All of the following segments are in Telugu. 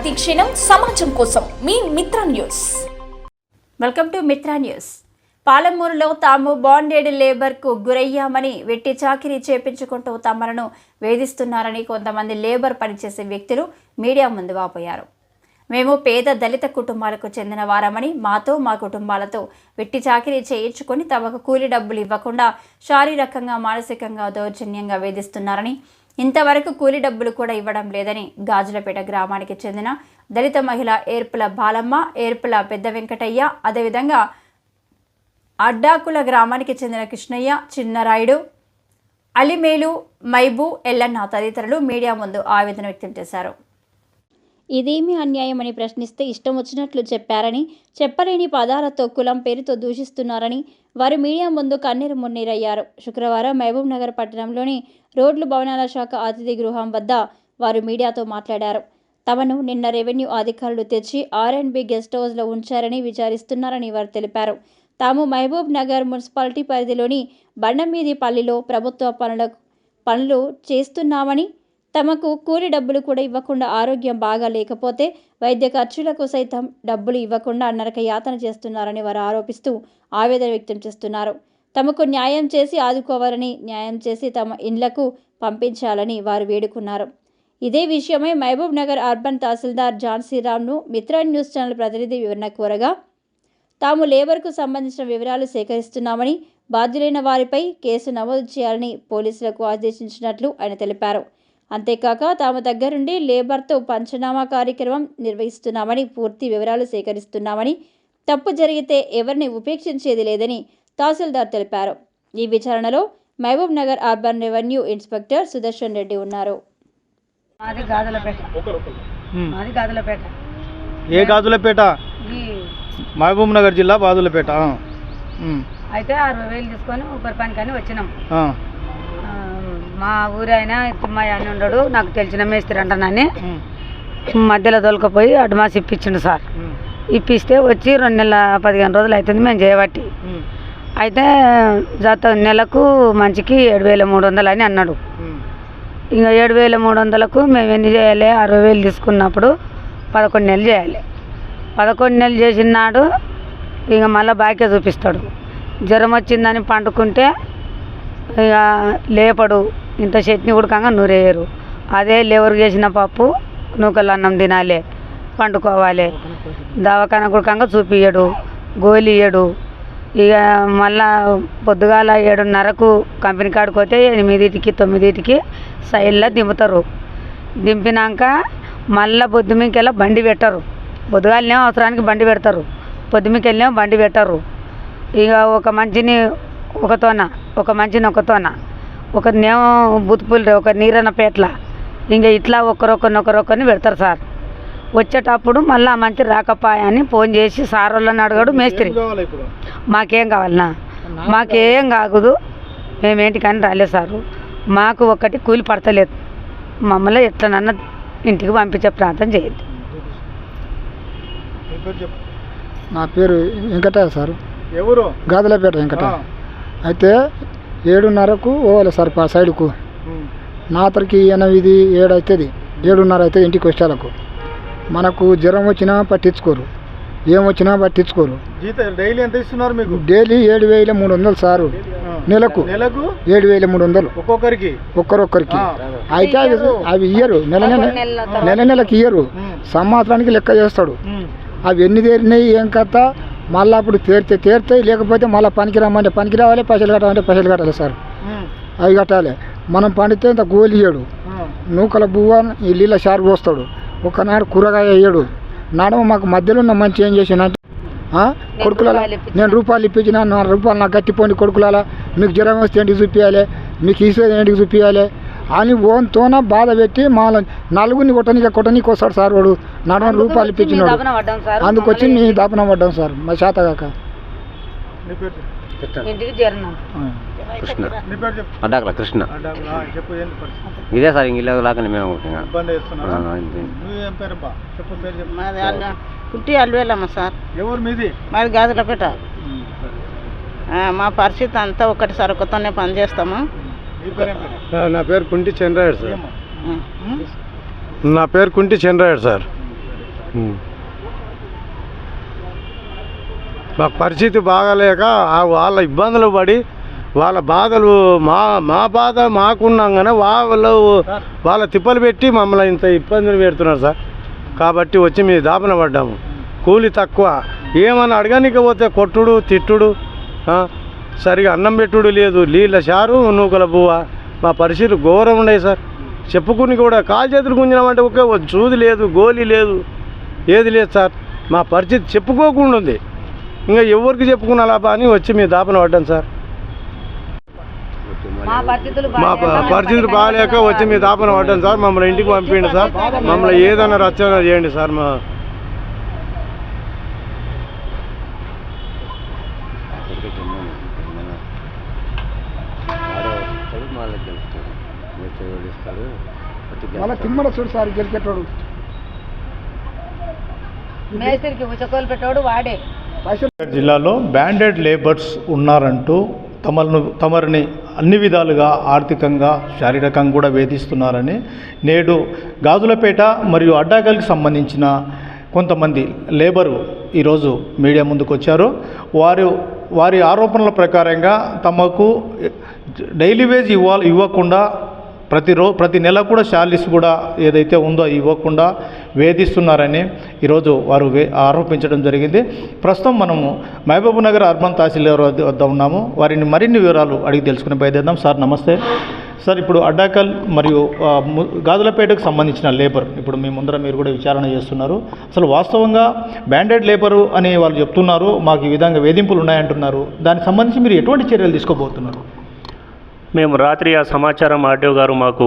ప్రతి క్షణం సమాజం కోసం మీ Mitra news. Welcome to Mitra news. పాలమూరులో తాము బాండెడ్ లేబర్కు గురయ్యామని వెట్టి చాకిరీ చేపించుకుంటూ తమలను వేధిస్తున్నారని కొంతమంది లేబర్ పనిచేసే వ్యక్తులు మీడియా ముందు వాపోయారు. మేము పేద దళిత కుటుంబాలకు చెందిన వారమని మాతో మా కుటుంబాలతో వెట్టి చాకిరీ చేయించుకొని తమకు కూలి డబ్బులు ఇవ్వకుండా శారీరకంగా మానసికంగా దౌర్జన్యంగా వేధిస్తున్నారని ఇంతవరకు కూలి డబ్బులు కూడా ఇవ్వడం లేదని గాజులపేట గ్రామానికి చెందిన దళిత మహిళ ఏర్పుల బాలమ్మ ఏర్పుల పెద్ద వెంకటయ్య అదేవిధంగా అడ్డాకుల గ్రామానికి చెందిన కృష్ణయ్య చిన్నరాయుడు అలిమేలు మైబు ఎల్లన్న తదితరులు మీడియా ముందు ఆవేదన వ్యక్తం చేశారు. ఇదేమీ అన్యాయమని ప్రశ్నిస్తే ఇష్టం వచ్చినట్లు చెప్పారని చెప్పలేని పదాలతో కులం పేరుతో దూషిస్తున్నారని వారు మీడియా ముందు కన్నీరు మున్నీరయ్యారు. శుక్రవారం మహబూబ్ నగర్ పట్టణంలోని రోడ్లు భవనాల శాఖ అతిథి గృహం వద్ద వారు మీడియాతో మాట్లాడారు. తమను నిన్న రెవెన్యూ అధికారులు తెచ్చి ఆర్ అండ్ బి గెస్ట్ హౌస్లో ఉంచారని విచారిస్తున్నారని వారు తెలిపారు. తాము మహబూబ్ నగర్ మున్సిపాలిటీ పరిధిలోని బండమీది పల్లిలో ప్రభుత్వ పనులకు పనులు చేస్తున్నామని తమకు కూలి డబ్బులు కూడా ఇవ్వకుండా ఆరోగ్యం బాగా లేకపోతే వైద్య ఖర్చులకు సైతం డబ్బులు ఇవ్వకుండా నరక యాతన చేస్తున్నారని వారు ఆరోపిస్తూ ఆవేదన వ్యక్తం చేస్తున్నారు. తమకు న్యాయం చేసి ఆదుకోవాలని న్యాయం చేసి తమ ఇండ్లకు పంపించాలని వారు వేడుకున్నారు. ఇదే విషయమై మహబూబ్ నగర్ అర్బన్ తహసీల్దార్ ఝాన్సీరామ్ను మిత్ర న్యూస్ ఛానల్ ప్రతినిధి వివరణ కోరగా తాము లేబర్కు సంబంధించిన వివరాలు సేకరిస్తున్నామని బాధ్యులైన వారిపై కేసు నమోదు చేయాలని పోలీసులకు ఆదేశించినట్లు ఆయన తెలిపారు. అంతేకాక తాము దగ్గరుండి లేబర్తో పంచనామా కార్యక్రమం నిర్వహిస్తున్నామని పూర్తి వివరాలు సేకరిస్తున్నామని తప్పు జరిగితే ఎవరిని ఉపేక్షించేది లేదని తహసీల్దార్ తెలిపారు. ఈ విచారణలో Mahabub Nagar urban revenue inspector Sudarshan Reddy ఉన్నారు. మాది గాజులపేట. మాది గాజులపేట. ఏ గాజులపేట? ఈ మహబూబ్ నగర్ జిల్లా బాదులపేట. అయితే అరవై వేలు తీసుకొని ఊపర్ పనికని వచ్చినాం. ఆ. ఆ, మా ఊరి ఆయన తిమ్మయ్య అని ఉండడు నాకు తెలిసిన మేస్త్రి అంటానని. మధ్యలో దొలకపోయి అడ్వాన్స్ ఇప్పించిండు సార్. ఇప్పిస్తే వచ్చి రెండు నెలల పదిహేను రోజులు అవుతుంది మేము చేయబట్టి. అయితే జత నెలకు మంచికి ఏడు వేల మూడు వందలు అని అన్నాడు. ఇంకా ఏడు వేల మూడు వందలకు మేము ఎన్ని చేయాలి అరవై వేలు తీసుకున్నప్పుడు పదకొండు నెలలు చేయాలి పదకొండు నెలలు చేసిన నాడు ఇక మళ్ళీ బాకీ చూపిస్తాడు జ్వరం వచ్చిందని పండుకుంటే ఇక లేపడు ఇంత చట్నీ ఉడకంగా నూరేయరు. అదే లేవరు చేసిన పప్పు నూకలు అన్నం తినాలి పండుకోవాలి. దవాఖాన గుడకంగా చూపియడు గోళీ ఇయ్యడు ఇక మళ్ళా పొద్దుగాల ఏడున్నరకు కంపెనీ కాడికి పోతే ఎనిమిదిటికి తొమ్మిదిటికి సైడ్లో దింపుతారు. దింపినాక మళ్ళా పొద్దుమికెళ్ళ బండి పెట్టరు. పొద్దుగాలనే అవసరానికి బండి పెడతారు. పొద్దుమికెళ్ళేమో బండి పెట్టరు. ఇక ఒక మంచిని ఒక తోన ఒక మంచిని ఒక తోన. ఒకరినేమో బుతుపుల్రి ఒక నీరన్న పేట్ల. ఇంకా ఇట్లా ఒకరొకరినొకరొకరిని పెడతారు సార్. వచ్చేటప్పుడు మళ్ళీ ఆ మంచి రాకపాయని ఫోన్ చేసి సార్ వాళ్ళని అడగడు మేస్త్రి. మాకేం కావాలనా మాకేం కాకూడదు. మేమేంటి కానీ రాలేదు సారు. మాకు ఒకటి కూలి పడతలేదు. మమ్మల్ని ఎట్లనన్నా ఇంటికి పంపించే ప్రాంతం చేయద్దు నీ పేరు చెప్పు. నా పేరు వెంకటయ్య సార్. ఎవరు? గాదలపేట ఆ. వెంకటయ్య అయితే ఏడున్నరకు పోవాలి సార్ పా సైడ్కు. నాతరికి ఎనిమిది ఏడు అవుతుంది ఏడున్నర అవుతుంది ఇంటికి వచ్చేలకు మనకు జ్వరం వచ్చినా పట్టించుకోరు. ఏం వచ్చినా పట్టించుకోరు. డైలీ ఎంత ఇస్తున్నారు మీకు? డైలీ ఏడు వేల మూడు వందలు సారు. ఆ. నెలకు నెలకు? ఏడు వేల మూడు వందలు. ఒక్కొక్కరికి? ఒక్కరొక్కరికి ఆ. అయితే అవి అవి ఇయ్యరు. నెల నెల నెల నెలకి ఇయ్యరు. సంవత్సరానికి లెక్క చేస్తాడు. అవి ఎన్ని తీరినాయి ఏం కథ? మళ్ళీ అప్పుడు తీరితే తీరుతాయి లేకపోతే మళ్ళీ పనికి రమ్మంటే పనికి రావాలి పైసలు కట్టాలంటే పైసలు కట్టాలి సార్. అవి కట్టాలి. మనం పండితే ఇంత గోలి ఇయ్యడు. నూకల బువ్వ ఈ నీళ్ళ షారు పోస్తాడు. ఒకనాడు కూరగాయ వేయడు నడమ మాకు మధ్యలో ఉన్న మంచి ఏం చేసిన కొడుకుల నేను రూపాయలు ఇప్పించిన. నా రూపాయలు నాకు గట్టిపోండి కొడుకులాల. మీకు జ్వరం వస్తే ఏంటికి చూపించాలి మీకు ఈసేది ఏంటికి చూపించాలి అని ఓన్తోన బాధ పెట్టి మా నలుగురిని కొట్టనికి కొట్టనికి వస్తాడు సార్ వాడు నడవ రూపాయలు ఇప్పించినాడు. అందుకొచ్చి మీ దాపన పడ్డాం సార్ మా చేత కాక. నీ పేరు చెప్పు. ఇంటికి చేరినాం కృష్ణ. నీ పేరు చెప్పు అడ్డాకల కృష్ణ ఇదే సార్ ఇంక లాగానే మేము అల్ల అల్వేలమ్మ సార్. ఎవరు మీది? మాది గాజులపేట. మా పరిస్థితి అంతా ఒకటి సరుకుతోనే పని చేస్తాము నీ పేరేం కుంటి చంద్రాయుడు సార్? నా పేరు కుంటి చంద్రాయుడు సార్. మాకు పరిస్థితి బాగాలేక వాళ్ళ ఇబ్బందులు పడి వాళ్ళ బాధలు మా మా బాధ మాకున్నాం కానీ వాళ్ళు వాళ్ళ తిప్పలు పెట్టి మమ్మల్ని ఇంత ఇబ్బందులు పెడుతున్నారు సార్. కాబట్టి వచ్చి మీ దాపన పడ్డాము. కూలి తక్కువ. ఏమన్నా అడగనిక పోతే కొట్టుడు తిట్టుడు సరిగా అన్నం పెట్టుడు లేదు. నీళ్ళ చారు నూకల బువ్వ. మా పరిస్థితి ఘోరం ఉన్నాయి సార్. చెప్పుకుని కూడా కాలు చేతులు గుంజినామంటే ఒకే చూది లేదు గోలీ లేదు ఏది లేదు సార్. మా పరిస్థితి చెప్పుకోకుండా ఉంది. ఇంకా ఎవరికి చెప్పుకున్నా అని వచ్చి మీ దాపన పడ్డాను సార్. మా పరిస్థితులు పరిస్థితులు బాగాలేక వచ్చి మీ దాపన పడ్డాను సార్. మమ్మల్ని ఇంటికి పంపించండి సార్. మమ్మల్ని ఏదైనా రచన చేయండి సార్. మా గెలుస్తాడు మళ్ళీ. తిమ్మడ చూడు సార్ గెలిచేటోడు. మేస్త్రికి ఉచకోలు పెట్టాడు వాడే. పైసలు జిల్లాలో బ్యాండెడ్ లేబర్స్ ఉన్నారంటూ తమను తమరిని అన్ని విధాలుగా ఆర్థికంగా శారీరకంగా కూడా వేధిస్తున్నారని నేడు గాజులపేట మరియు అడ్డాగల్కి సంబంధించిన కొంతమంది లేబరు ఈరోజు మీడియా ముందుకు వచ్చారు వారు వారి ఆరోపణల ప్రకారంగా తమకు డైలీ వేజ్ ఇవ్వాలి ఇవ్వకుండా ప్రతి రో ప్రతి నెల కూడా శాలరీస్ కూడా ఏదైతే ఉందో ఇవ్వకుండా వేధిస్తున్నారని ఈరోజు వారు వే ఆరోపించడం జరిగింది. ప్రస్తుతం మనము మహబూబ్ నగర్ అర్బన్ తహసీల్దార్ వద్ద ఉన్నాము. వారిని మరిన్ని వివరాలు అడిగి తెలుసుకునే బయలుదేద్దాం సార్ నమస్తే. సార్ ఇప్పుడు అడ్డాకల్ మరియు గాజులపేటకు సంబంధించిన లేబర్ ఇప్పుడు మీ ముందర మీరు కూడా విచారణ చేస్తున్నారు. అసలు వాస్తవంగా బ్యాండెడ్ లేబరు అని వాళ్ళు చెప్తున్నారు మాకు ఈ విధంగా వేధింపులు ఉన్నాయంటున్నారు. దానికి సంబంధించి మీరు ఎటువంటి చర్యలు తీసుకోబోతున్నారు? మేము రాత్రి ఆ సమాచారం ఆర్డీఓ గారు మాకు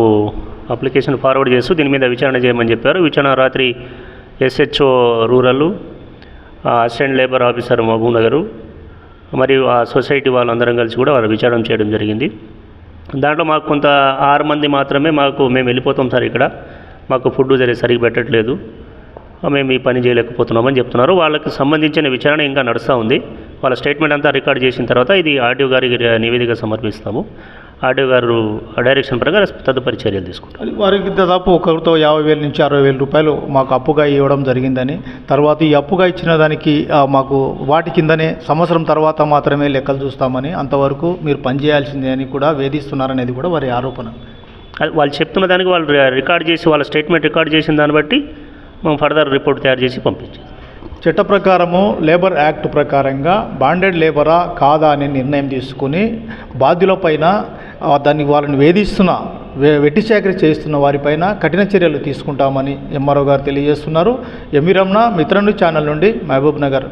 అప్లికేషన్ ఫార్వర్డ్ చేస్తూ దీని మీద విచారణ చేయమని చెప్పారు. విచారణ రాత్రి SHO rural assistant labour officer Mahabub Nagar మరియు ఆ సొసైటీ వాళ్ళందరం కలిసి కూడా వారు విచారణ చేయడం జరిగింది. దాంట్లో మాకు కొంత ఆరు మంది మాత్రమే మాకు మేము వెళ్ళిపోతాం సార్ ఇక్కడ. మాకు ఫుడ్ సరి సరిగ్గా పెట్టట్లేదు. మేము ఈ పని చేయలేకపోతున్నామని చెప్తున్నారు. వాళ్ళకి సంబంధించిన విచారణ ఇంకా నడుస్తూ ఉంది. వాళ్ళ స్టేట్మెంట్ అంతా రికార్డ్ చేసిన తర్వాత ఇది ఆర్డీఓ గారికి నివేదిక సమర్పిస్తాము. ఆర్డీఓ గారు డైరెక్షన్ ప్రకారం తదుపరి చర్యలు తీసుకుంటారు వారికి దాదాపు ఒకరితో యాభై వేల నుంచి అరవై వేల రూపాయలు మాకు అప్పుగా ఇవ్వడం జరిగిందని తర్వాత ఈ అప్పుగా ఇచ్చిన దానికి మాకు వాటి కిందనే సంవత్సరం తర్వాత మాత్రమే లెక్కలు చూస్తామని అంతవరకు మీరు పనిచేయాల్సిందే అని కూడా వేధిస్తున్నారనేది కూడా వారి ఆరోపణ. వాళ్ళు చెప్తున్న దానికి వాళ్ళు రికార్డ్ చేసి వాళ్ళ స్టేట్మెంట్ రికార్డ్ చేసిన దాన్ని బట్టి మేము ఫర్దర్ రిపోర్ట్ తయారు చేసి పంపించాం చట్ట ప్రకారము లేబర్ యాక్ట్ ప్రకారంగా బాండెడ్ లేబరా కాదా అనే నిర్ణయం తీసుకుని బాధ్యులపైన దాన్ని వాళ్ళని వేధిస్తున్న వే- వెట్టి చాకరీ చేస్తున్న వారిపైన కఠిన చర్యలు తీసుకుంటామని ఎంఆర్ఓ గారు తెలియజేస్తున్నారు. ఎంవి రమణ మిత్రను ఛానల్ నుండి మహబూబ్ నగర్.